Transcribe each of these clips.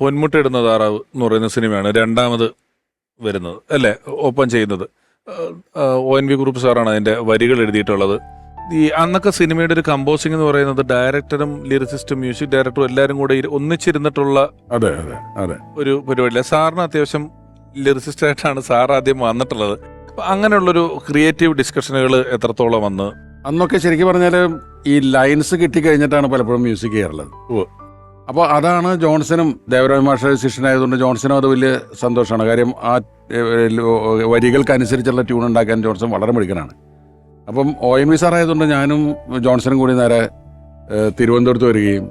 പൊന്മുട്ടയിടുന്ന താറാവ് എന്ന് പറയുന്ന സിനിമയാണ് രണ്ടാമത് വരുന്നത് അല്ലേ? ഓപ്പൺ ചെയ്യുന്നത്. ഒ എൻ വി ഗ്രൂപ്പ് സാറാണ് അതിന്റെ വരികൾ എഴുതിയിട്ടുള്ളത്. ഈ അന്നൊക്കെ സിനിമയുടെ ഒരു കമ്പോസിംഗ് എന്ന് പറയുന്നത് ഡയറക്ടറും ലിറിസിസ്റ്റും മ്യൂസിക് ഡയറക്ടറും എല്ലാവരും കൂടെ ഒന്നിച്ചിരുന്നിട്ടുള്ള അതെ അതെ അതെ. ഒരു പരിപാടിയില്ല. സാറിന് അത്യാവശ്യം ലിറിസിസ്റ്റ് ആയിട്ടാണ് സാർ ആദ്യം വന്നിട്ടുള്ളത്. അപ്പൊ അങ്ങനെയുള്ളൊരു ക്രിയേറ്റീവ് ഡിസ്കഷനുകൾ എത്രത്തോളം വന്ന്? അന്നൊക്കെ ശരിക്കും പറഞ്ഞാൽ ഈ ലൈൻസ് കിട്ടിക്കഴിഞ്ഞിട്ടാണ് പലപ്പോഴും മ്യൂസിക് ചെയ്യാറുള്ളത്. അപ്പോൾ അതാണ് ജോൺസനും ദേവരാജ് മാഷ ശിഷ്യനായതുകൊണ്ട് ജോൺസനും അത് വലിയ സന്തോഷമാണ്. കാര്യം ആ വരികൾക്കനുസരിച്ചുള്ള ട്യൂൺ ഉണ്ടാക്കാൻ ജോൺസൺ വളരെ മിടുക്കനാണ്. അപ്പം ഒ എൻ വി സാർ ആയതുകൊണ്ട് ഞാനും ജോൺസനും കൂടി നേരെ തിരുവനന്തപുരത്ത് വരികയും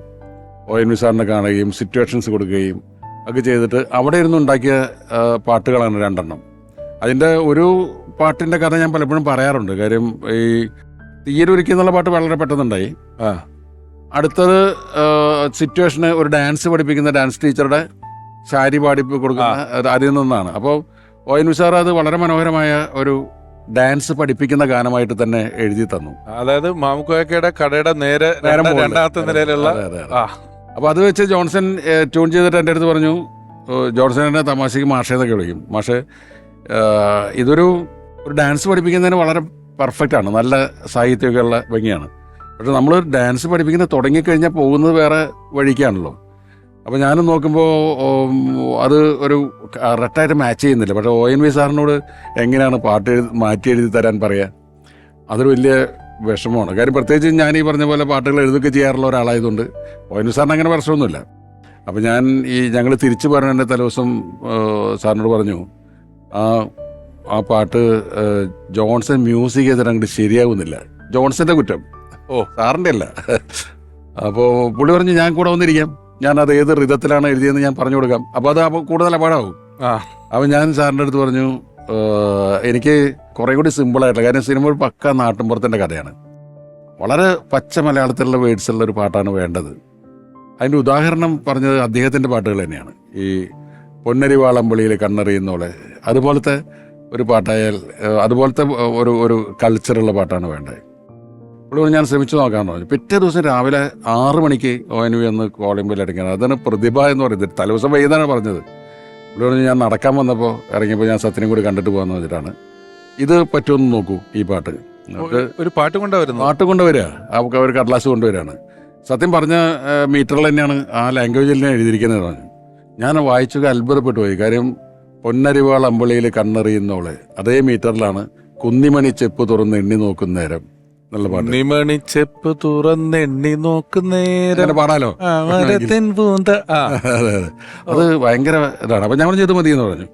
ഒ എൻ വി സാറിനെ കാണുകയും സിറ്റുവേഷൻസ് കൊടുക്കുകയും ഒക്കെ ചെയ്തിട്ട് അവിടെ ഇരുന്ന് ഉണ്ടാക്കിയ പാട്ടുകളാണ് രണ്ടെണ്ണം. അതിന്റെ ഒരു പാട്ടിന്റെ കഥ ഞാൻ പലപ്പോഴും പറയാറുണ്ട്. കാര്യം ഈ തീരൊരുക്കി എന്നുള്ള പാട്ട് വളരെ പെട്ടെന്നുണ്ടായി. ആ. അടുത്തത് സിറ്റുവേഷന് ഒരു ഡാൻസ് പഠിപ്പിക്കുന്ന ഡാൻസ് ടീച്ചറുടെ ശാരി പാടിപ്പ് കൊടുക്കുന്ന അത് അതിൽ നിന്നാണ്. അപ്പോൾ ഒ എൻ അത് വളരെ മനോഹരമായ ഒരു ഡാൻസ് പഠിപ്പിക്കുന്ന ഗാനമായിട്ട് തന്നെ എഴുതി തന്നു. അതായത് മാമുക്കോയക്കയുടെ കടയുടെ നേരെ. രണ്ടാമത്തെ നിലയിലുള്ള അപ്പോൾ അത് വെച്ച് ജോൺസൺ ട്യൂൺ ചെയ്തിട്ട് എന്റെ അടുത്ത് പറഞ്ഞു ജോൺസൺ എന്നെ തമാശയ്ക്ക് മാഷേന്നൊക്കെ വിളിക്കും. മാഷേ ഇതൊരു ഒരു ഡാൻസ് പഠിപ്പിക്കുന്നതിന് വളരെ പെർഫെക്റ്റ് ആണ്. നല്ല സാഹിത്യമൊക്കെയുള്ള ഭംഗിയാണ്. പക്ഷെ നമ്മൾ ഡാൻസ് പഠിപ്പിക്കുന്ന തുടങ്ങിക്കഴിഞ്ഞാൽ പോകുന്നത് വേറെ വഴിക്കാണല്ലോ. അപ്പോൾ ഞാനും നോക്കുമ്പോൾ അത് ഒരു റെട്ടായിട്ട് മാച്ച് ചെയ്യുന്നില്ല. പക്ഷേ ഒ എൻ വി സാറിനോട് എങ്ങനെയാണ് പാട്ട് എഴുതി മാറ്റി എഴുതി തരാൻ പറയുക അതൊരു വലിയ വിഷമമാണ്. കാര്യം പ്രത്യേകിച്ച് ഞാൻ ഈ പറഞ്ഞ പോലെ പാട്ടുകൾ എഴുതുകയൊക്കെ ചെയ്യാറുള്ള ഒരാളായതുകൊണ്ട് ഒ എൻ വി സാറിന് അങ്ങനെ പ്രശ്നമൊന്നുമില്ല. അപ്പോൾ ഞാൻ ഈ ഞങ്ങൾ തിരിച്ചു പറഞ്ഞ തലേദിവസം സാറിനോട് പറഞ്ഞു ആ ആ പാട്ട് ജോൺസൺ മ്യൂസിക് ചെയ്തിട്ട് അങ്ങോട്ട് ശരിയാകുന്നില്ല ജോൺസന്റെ കുറ്റം. ഓ. സാറിന്റെ അല്ല. അപ്പോൾ പുള്ളി പറഞ്ഞു ഞാൻ കൂടെ വന്നിരിക്കാം. ഞാൻ അത് ഏത് റിതത്തിലാണ് എഴുതിയെന്ന് ഞാൻ പറഞ്ഞു കൊടുക്കാം. അപ്പോൾ അത് അപ്പോൾ കൂടുതൽ അപകടമാകും ആ. അപ്പോൾ ഞാൻ സാറിന്റെ അടുത്ത് പറഞ്ഞു എനിക്ക് കുറേ കൂടി സിമ്പിളായിട്ടുള്ള കാര്യം സിനിമ ഒരു പക്ക നാട്ടിൻപുറത്തിന്റെ കഥയാണ്. വളരെ പച്ച മലയാളത്തിലുള്ള വേർഡ്സുള്ള ഒരു പാട്ടാണ് വേണ്ടത്. അതിന്റെ ഉദാഹരണം പറഞ്ഞത് അദ്ദേഹത്തിന്റെ പാട്ടുകൾ തന്നെയാണ്. ഈ പൊന്നരി വാളമ്പളിയിൽ കണ്ണെറിയുന്നോളെ അതുപോലത്തെ ഒരു പാട്ടായാൽ അതുപോലത്തെ ഒരു ഒരു കൾച്ചറുള്ള പാട്ടാണ് വേണ്ടത്. അപ്പോൾ ഞാൻ ശ്രമിച്ചു നോക്കാമെന്ന് പറഞ്ഞു. പിറ്റേ ദിവസം രാവിലെ ആറ് മണിക്ക് ഒ എൻ വി ഒന്ന് ബില്ല് അടിക്കണം അതാണ് പ്രതിഭ എന്ന് പറയുന്നത്. തലേദിവസം വൈകുന്നേരം പറഞ്ഞത്. ഇവിടെ പറഞ്ഞു ഞാൻ നടക്കാൻ വന്നപ്പോൾ ഇറങ്ങിയപ്പോൾ ഞാൻ സത്യനും കൂടി കണ്ടിട്ട് പോകാമെന്ന് വെച്ചിട്ടാണ് ഇത് പറ്റുമെന്ന് നോക്കൂ ഈ പാട്ട്. ഒരു പാട്ട് കൊണ്ടുവരുന്നു? പാട്ട് കൊണ്ടുവരിക അവർക്ക് അവർ കടലാസ് കൊണ്ടുവരികയാണ് സത്യം പറഞ്ഞ മീറ്ററിൽ തന്നെയാണ് ആ ലാംഗ്വേജിൽ തന്നെ എഴുതിയിരിക്കുന്നത് പറഞ്ഞു. ഞാൻ വായിച്ചൊക്കെ അത്ഭുതപ്പെട്ടു പോയി. കാര്യം പൊന്നരിവാൾ അമ്പളിയിൽ കണ്ണെറിയുന്നവളെ അതേ മീറ്ററിലാണ് കുന്നിമണി ചെപ്പ് തുറന്ന് എണ്ണി നോക്കുന്ന നേരം. എന്നുള്ള പാട്ട്. നിമണിച്ചെപ്പ് തുറന്നെണ്ണി നോക്കുന്നേരം പാടാലോ? മരത്തിൻ പൂന്ത അതെ ഭയങ്കര ഇതാണ്. അപ്പം ഞങ്ങൾ ചെയ്ത് മതി എന്ന് പറഞ്ഞു.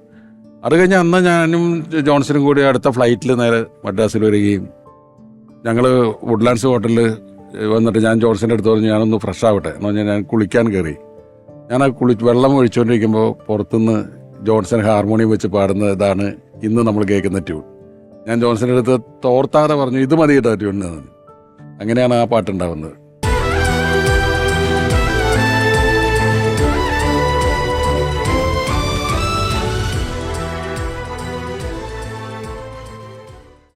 അത് കഴിഞ്ഞ് അന്ന് ഞാനും ജോൺസണും കൂടി അടുത്ത ഫ്ലൈറ്റിൽ നേരെ മദ്രാസിൽ വരികയും ഞങ്ങൾ വുഡ്ലാൻഡ്സ് ഹോട്ടലിൽ വന്നിട്ട് ഞാൻ ജോൺസന്റെ അടുത്ത് പറഞ്ഞു ഞാനൊന്ന് ഫ്രഷ് ആവട്ടെ. എന്ന് പറഞ്ഞാൽ ഞാൻ കുളിക്കാൻ കയറി. ഞാൻ ആ കുളി വെള്ളം ഒഴിച്ചുകൊണ്ടിരിക്കുമ്പോൾ പുറത്തുനിന്ന് ജോൺസൺ ഹാർമോണിയം വെച്ച് പാടുന്ന ഇതാണ് ഇന്ന് നമ്മൾ കേൾക്കുന്ന ട്യൂൺ. ഞാൻ ജോൺസന്റെ അടുത്ത് തോർത്താതെ പറഞ്ഞു ഇത് മതി കേട്ടോ അങ്ങനെയാണ് ആ പാട്ടുണ്ടാവുന്നത്